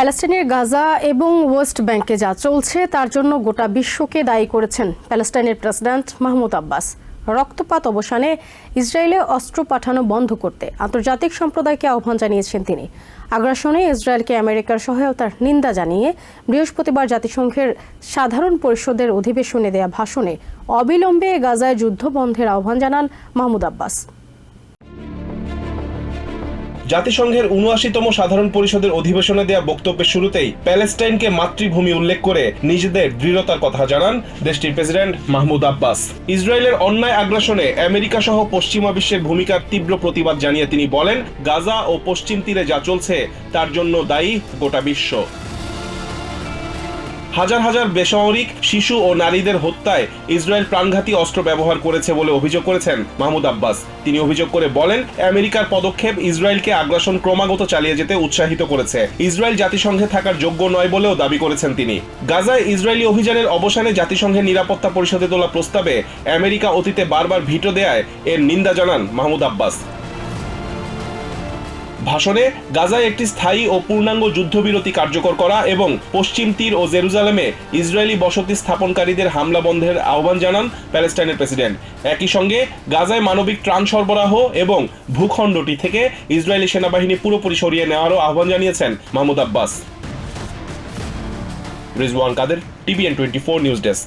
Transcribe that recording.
প্যালেস্টাইনের গাজা এবং ওয়েস্ট ব্যাংকে যা চলছে, তার জন্য গোটা বিশ্বকে দায়ী করেছেন প্যালেস্টাইনের প্রেসিডেন্ট মাহমুদ আব্বাস। রক্তপাত অবসানে ইসরায়েলে অস্ত্র পাঠানো বন্ধ করতে আন্তর্জাতিক সম্প্রদায়কে আহ্বান জানিয়েছেন তিনি। আগ্রাসনে ইসরায়েলকে আমেরিকার সহায়তার নিন্দা জানিয়ে বৃহস্পতিবার জাতিসংঘের সাধারণ পরিষদের অধিবেশনে দেয়া ভাষণে অবিলম্বে গাজায় যুদ্ধ বন্ধের আহ্বান জানান মাহমুদ আব্বাস। জাতিসংঘের উনআশিতম সাধারণ পরিষদের অধিবেশনে দেয়া বক্তব্যের শুরুতেই প্যালেস্টাইনকে মাতৃভূমি উল্লেখ করে নিজেদের দৃঢ়তার কথা জানান দেশটির প্রেসিডেন্ট মাহমুদ আব্বাস। ইসরায়েলের অন্যায় আগ্রাসনে আমেরিকা সহ পশ্চিমা বিশ্বের ভূমিকার তীব্র প্রতিবাদ জানিয়ে তিনি বলেন, গাজা ও পশ্চিম তীরে যা চলছে, তার জন্য দায়ী গোটা বিশ্ব। হাজার হাজার বেসামরিক শিশু ও নারীদের হত্যায় ইসরায়েল প্রাণঘাতী অস্ত্র ব্যবহার করেছে বলে অভিযোগ করেছেন মাহমুদ আব্বাস। তিনি অভিযোগ করে বলেন, আমেরিকার পদক্ষেপ ইসরায়েলকে আগ্রাসন ক্রমাগত চালিয়ে যেতে উৎসাহিত করেছে। ইসরায়েল জাতিসংঘে থাকার যোগ্য নয় বলেও দাবি করেছেন তিনি। গাজায় ইসরায়েলি অভিযানের অবসানে জাতিসংঘের নিরাপত্তা পরিষদে তোলা প্রস্তাবে আমেরিকা অতীতে বারবার ভিটো দেয় এর নিন্দা জানান মাহমুদ আব্বাস। ভাষণে গাজায় একটি স্থায়ী ও পূর্ণাঙ্গ যুদ্ধবিরতি কার্যকর করা এবং পশ্চিম তীর ও জেরুজালেমে ইসরায়েলি বসতি স্থাপনকারীদের হামলা বন্ধের আহ্বান জানান প্যালেস্টাইনের প্রেসিডেন্ট। একই সঙ্গে গাজায় মানবিক ত্রাণ সরবরাহ এবং ভূখণ্ডটি থেকে ইসরায়েলি সেনাবাহিনী পুরোপুরি সরিয়ে নেওয়ারও আহ্বান জানিয়েছেন Mahmoud Abbas. Rizwan Kader, TVN twenty four news desk.